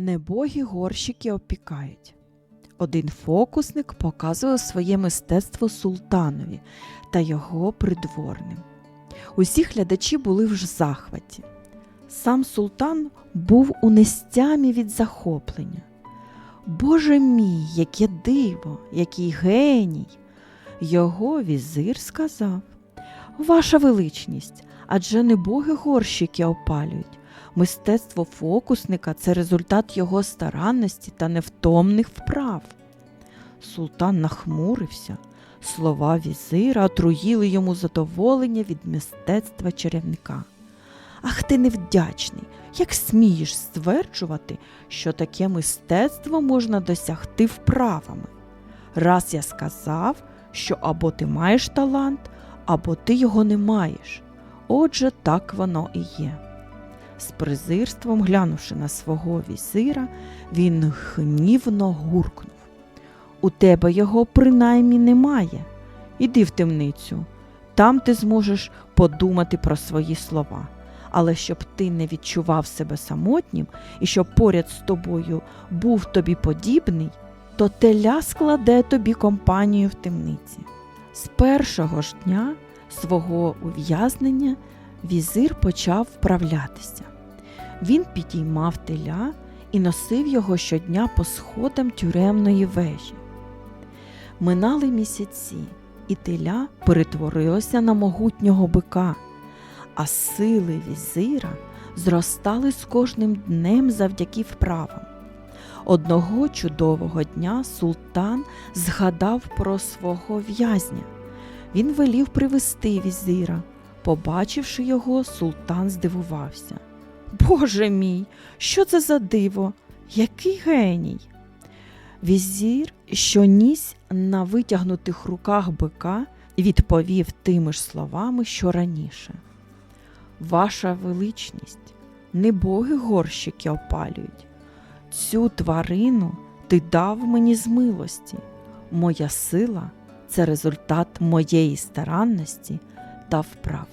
Небогі горщики опікають. Один фокусник показує своє мистецтво султанові та його придворним. Усі глядачі були в захваті. Сам султан був у нестямі від захоплення. Боже мій, яке диво, який геній! Його візир сказав: Ваша величність, адже не боги горщики опалюють. Мистецтво фокусника це результат його старанності та невтомних вправ. Султан нахмурився. Слова візира отруїли йому задоволення від мистецтва чарівника. Ах ти невдячний, як смієш стверджувати, що таке мистецтво можна досягти вправами. Раз я сказав, що або ти маєш талант, або ти його не маєш. Отже, так воно і є. З презирством глянувши на свого візира, він гнівно гуркнув. У тебе його принаймні немає. Іди в темницю, там ти зможеш подумати про свої слова. Але щоб ти не відчував себе самотнім і щоб поряд з тобою був тобі подібний, то теля складе тобі компанію в темниці. З першого ж дня свого ув'язнення візир почав вправлятися. Він підіймав теля і носив його щодня по сходам тюремної вежі. Минали місяці, і теля перетворилося на могутнього бика, а сили візира зростали з кожним днем завдяки вправам. Одного чудового дня султан згадав про свого в'язня. Він велів привести візира. Побачивши його, султан здивувався. Боже мій, що це за диво? Який геній? Візір, що ніс на витягнутих руках бика, відповів тими ж словами, що раніше. Ваша величність, не боги горщики опалюють. Цю тварину ти дав мені з милості. Моя сила це результат моєї старанності та вправ.